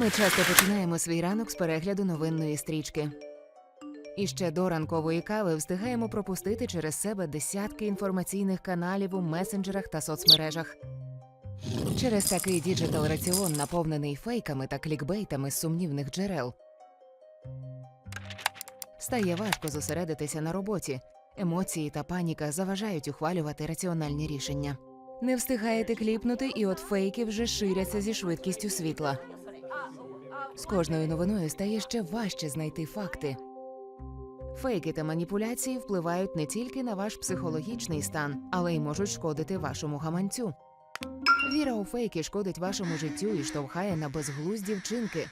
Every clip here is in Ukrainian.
Ми часто починаємо свій ранок з перегляду новинної стрічки. І ще до ранкової кави встигаємо пропустити через себе десятки інформаційних каналів у месенджерах та соцмережах. Через такий діджитал раціон, наповнений фейками та клікбейтами з сумнівних джерел. Стає важко зосередитися на роботі. Емоції та паніка заважають ухвалювати раціональні рішення. Не встигаєте кліпнути, і от фейки вже ширяться зі швидкістю світла. З кожною новиною стає ще важче знайти факти. Фейки та маніпуляції впливають не тільки на ваш психологічний стан, але й можуть шкодити вашому гаманцю. Віра у фейки шкодить вашому життю і штовхає на безглузді вчинки.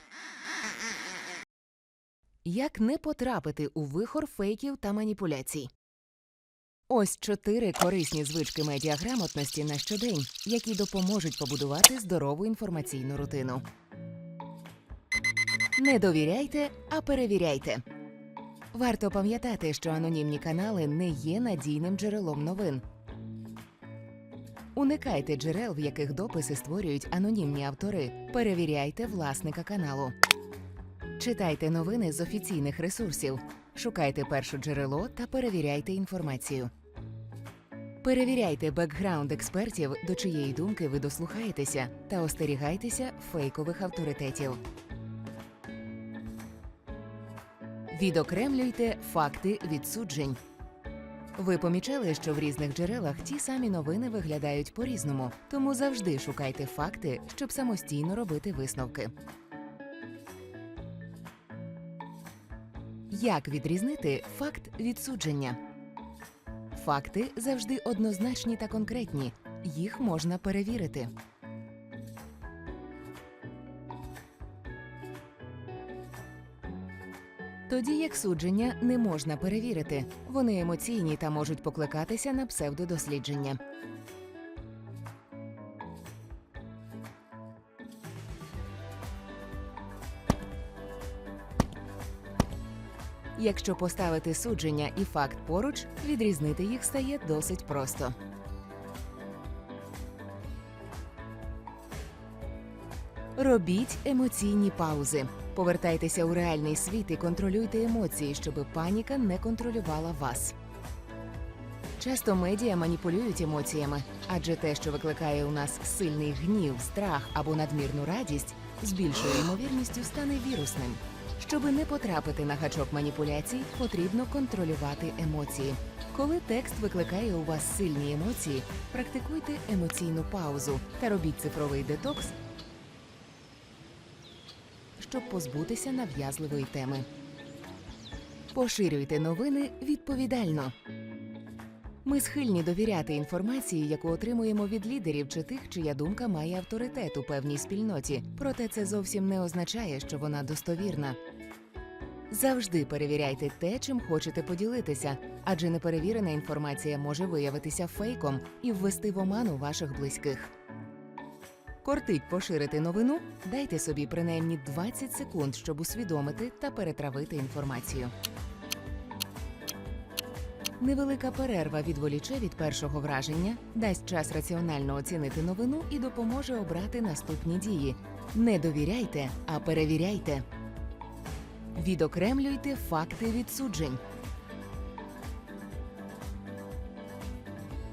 Як не потрапити у вихор фейків та маніпуляцій? Ось чотири корисні звички медіаграмотності на щодень, які допоможуть побудувати здорову інформаційну рутину. Не довіряйте, а перевіряйте. Варто пам'ятати, що анонімні канали не є надійним джерелом новин. Уникайте джерел, в яких дописи створюють анонімні автори. Перевіряйте власника каналу. Читайте новини з офіційних ресурсів. Шукайте перше джерело та перевіряйте інформацію. Перевіряйте бекграунд експертів, до чиєї думки ви дослухаєтеся, та остерігайтеся фейкових авторитетів. Відокремлюйте факти від суджень. Ви помічали, що в різних джерелах ті самі новини виглядають по-різному, тому завжди шукайте факти, щоб самостійно робити висновки. Як відрізнити факт від судження? Факти завжди однозначні та конкретні. Їх можна перевірити. Тоді як судження не можна перевірити. Вони емоційні та можуть покликатися на псевдодослідження. Якщо поставити судження і факт поруч, відрізнити їх стає досить просто. Робіть емоційні паузи. Повертайтеся у реальний світ і контролюйте емоції, щоб паніка не контролювала вас. Часто медіа маніпулюють емоціями, адже те, що викликає у нас сильний гнів, страх або надмірну радість, з більшою ймовірністю стане вірусним. Щоби не потрапити на гачок маніпуляцій, потрібно контролювати емоції. Коли текст викликає у вас сильні емоції, практикуйте емоційну паузу та робіть цифровий детокс, щоб позбутися нав'язливої теми. Поширюйте новини відповідально. Ми схильні довіряти інформації, яку отримуємо від лідерів чи тих, чия думка має авторитет у певній спільноті. Проте це зовсім не означає, що вона достовірна. Завжди перевіряйте те, чим хочете поділитися, адже неперевірена інформація може виявитися фейком і ввести в оману ваших близьких. Кортить поширити новину, дайте собі принаймні 20 секунд, щоб усвідомити та перетравити інформацію. Невелика перерва відволіче від першого враження, дасть час раціонально оцінити новину і допоможе обрати наступні дії. Не довіряйте, а перевіряйте. Відокремлюйте факти відсуджень.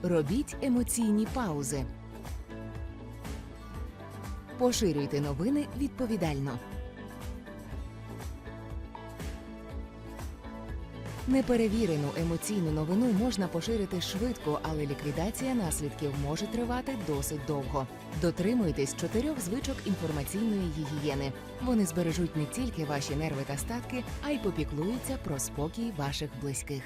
Робіть емоційні паузи. Поширюйте новини відповідально. Неперевірену емоційну новину можна поширити швидко, але ліквідація наслідків може тривати досить довго. Дотримуйтесь чотирьох звичок інформаційної гігієни. Вони збережуть не тільки ваші нерви та статки, а й попіклуються про спокій ваших близьких.